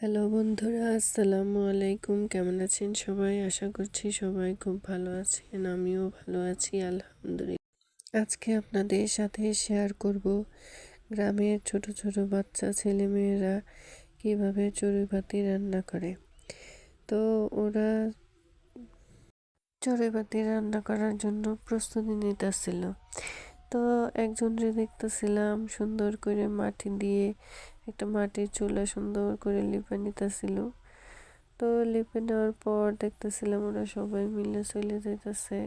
Hello বন্ধুরা, আসসালামু আলাইকুম। কেমন আছেন সবাই? আশা করছি সবাই খুব ভালো আছেন, আমিও ভালো আছি, আলহামদুলিল্লাহ। আজকে আপনাদের সাথে শেয়ার করব গ্রামের ছোট ছোট বাচ্চা ছেলে মেয়েরা কীভাবে চড়ুইভাতি রান্না করে। তো ওরা চড়ুইভাতি রান্না করার জন্য প্রস্তুতি নিতেছিল। তো একজনরে দেখতেছিলাম সুন্দর করে মাটি দিয়ে একটা মাটির চুলা সুন্দর করে লিপে নিতেছিল। তো লিপে নেওয়ার পর দেখতেছিলাম ওরা সবাই মিলে চলে যেতেছে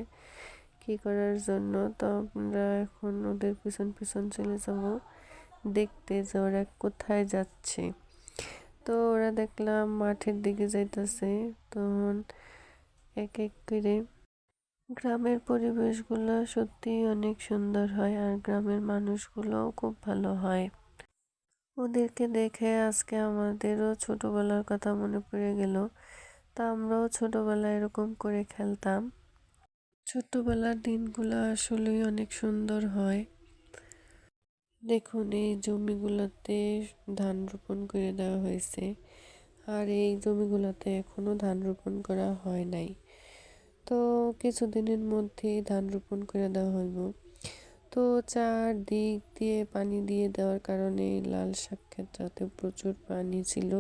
কি করার জন্য? তো আমরা এখন ওদের পিছন পিছন চলে যাব। দেখতে যে ওরা কোথায় যাচ্ছে। তো ওরা দেখলাম মাঠের দিকে যাইতেছে। তখন এক এক করে গ্রামের পরিবেশগুলো সত্যি অনেক সুন্দর হয় আর গ্রামের মানুষগুলোও খুব ভালো হয়। ওদেরকে দেখে আজকে আমাদেরও ছোটবেলার কথা মনে পড়ে গেল। তা আমরাও ছোটবেলায় এরকম করে খেলতাম। ছোটবেলার দিনগুলো আসলেই অনেক সুন্দর হয়। দেখুন, এই জমিগুলোতে ধান রোপণ করে দেওয়া হয়েছে। আর এই জমিগুলোতে এখনও ধান রোপণ করা হয় নাই। তো কিছুদিনের মধ্যেই ধান রোপণ করে দেওয়া হইব। তো চারদিক দিয়ে পানি দিয়ে দেওয়ার কারণে লাল শাক ক্ষেত্রতে প্রচুর পানি ছিল।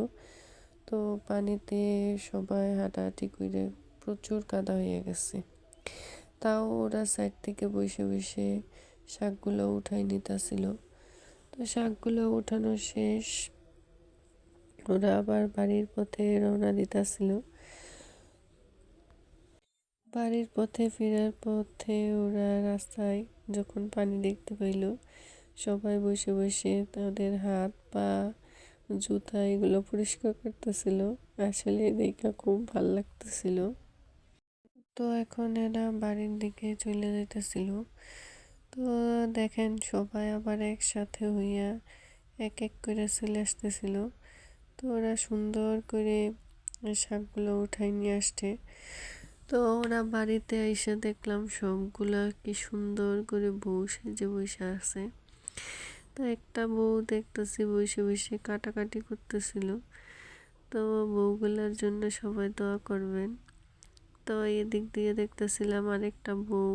তো পানিতে সবাই হাঁটাহাঁটি করে প্রচুর কাদা হয়ে গেছে। তাও ওরা সাইড থেকে বসে বসে শাকগুলো উঠাই নিতেছিল। তো শাকগুলো উঠানো শেষ, ওরা আবার বাড়ির পথে রওনা দিতেছিল। বাড়ির পথে ফেরার পথে ওরা রাস্তায় যখন পানি দেখতে পাইল, সবাই বসে বসে তাদের হাত, পা, জুতা এগুলো পরিষ্কার করতেছিল। আসলে দেখা খুব ভালো লাগতেছিল। তো এখন এরা বাড়ির দিকে চলে যেতেছিল তো দেখেন সবাই আবার একসাথে হইয়া এক এক করে চলে আসতেছিল। তো ওরা সুন্দর করে শাকগুলো উঠাই নিয়ে আসছে। তো ওরা বাড়িতে এসে দেখলাম সবগুলা কি সুন্দর করে বউ সেজে বসে আছে। তো একটা বউ দেখতেছি বসে বসে কাটাকাটি করতেছিল। তো বউগুলার জন্য সবাই দোয়া করবেন। তো এদিক দিয়ে দেখতেছিলাম আরেকটা বউ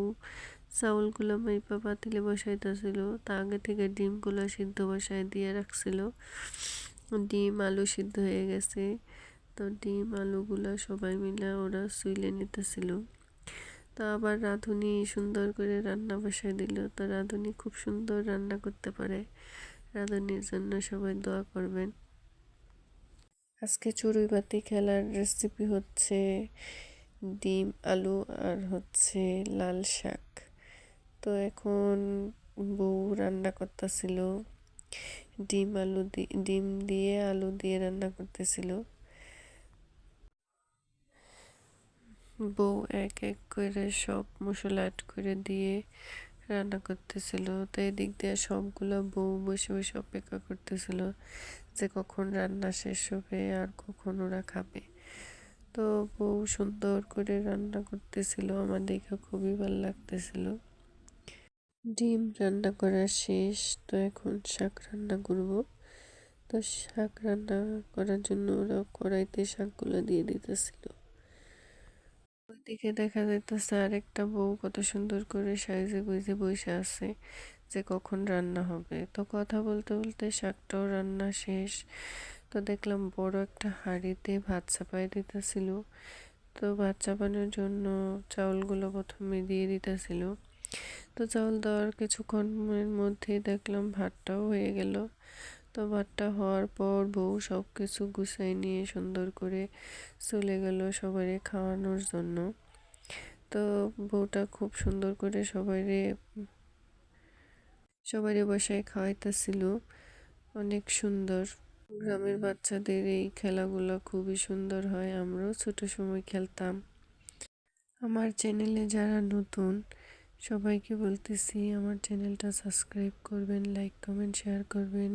চাউলগুলো মাইপা পাতিলে বসাইতেছিল। তা আগে থেকে ডিমগুলো সিদ্ধ বসায় দিয়ে রাখছিল। ডিম আলু সিদ্ধ হয়ে গেছে। তো ডিম, আলুগুলো সবাই মিলে ওরা শুইলে নিতেছিল। তো আবার রাঁধুনি সুন্দর করে রান্না বসাই দিল। তো রাঁধুনি খুব সুন্দর রান্না করতে পারে। রাঁধুনির জন্য সবাই দোয়া করবেন। আজকে চড়ুই বাতি খেলার রেসিপি হচ্ছে ডিম, আলু আর হচ্ছে লাল শাক। তো এখন বউ রান্না করতেছিল। ডিম, আলু ডিম দিয়ে আলু দিয়ে রান্না করতেছিল। বউ এক এক করে সব মশলা অ্যাড করে দিয়ে রান্না করতেছিল। তো এদিক দিয়ে সবগুলো বউ বসে বসে অপেক্ষা করতেছিল যে কখন রান্না শেষ হবে আর কখন ওরা খাবে। তো বউ সুন্দর করে রান্না করতেছিল, আমার দেখে খুবই ভালো লাগতেছিল। ডিম রান্না করা শেষ, তো এখন শাক রান্না করব। তো শাক রান্না করার জন্য ওরা কড়াইতে শাকগুলো দিয়ে দিতেছিল। ওইদিকে দেখা যাইতেছে আরেকটা বউ কত সুন্দর করে সাইজে গুইজে বসে আছে যে কখন রান্না হবে। তো কথা বলতে বলতে শাকটাও রান্না শেষ। তো দেখলাম বড় একটা হাঁড়িতে ভাত চাপাই দিতেছিল। তো ভাত চাপানোর জন্য চাউলগুলো প্রথমে দিয়ে দিতেছিল। তো চাউল দেওয়ার কিছুক্ষণের মধ্যেই দেখলাম ভাতটাও হয়ে গেল। তো ভাতটা হওয়ার পর বউ সব কিছু গুছাই নিয়ে সুন্দর করে চলে গেল সবাই খাওয়ানোর জন্য। তো বউটা খুব সুন্দর করে সবাইরে সবারই বসায় খাওয়াইতেছিল। অনেক সুন্দর। গ্রামের বাচ্চাদের এই খেলাগুলো খুবই সুন্দর হয়। আমরাও ছোট সময় খেলতাম। আমার চ্যানেলে যারা নতুন, সবাইকে বলতেছি আমার চ্যানেলটা সাবস্ক্রাইব করবেন, লাইক, কমেন্ট, শেয়ার করবেন।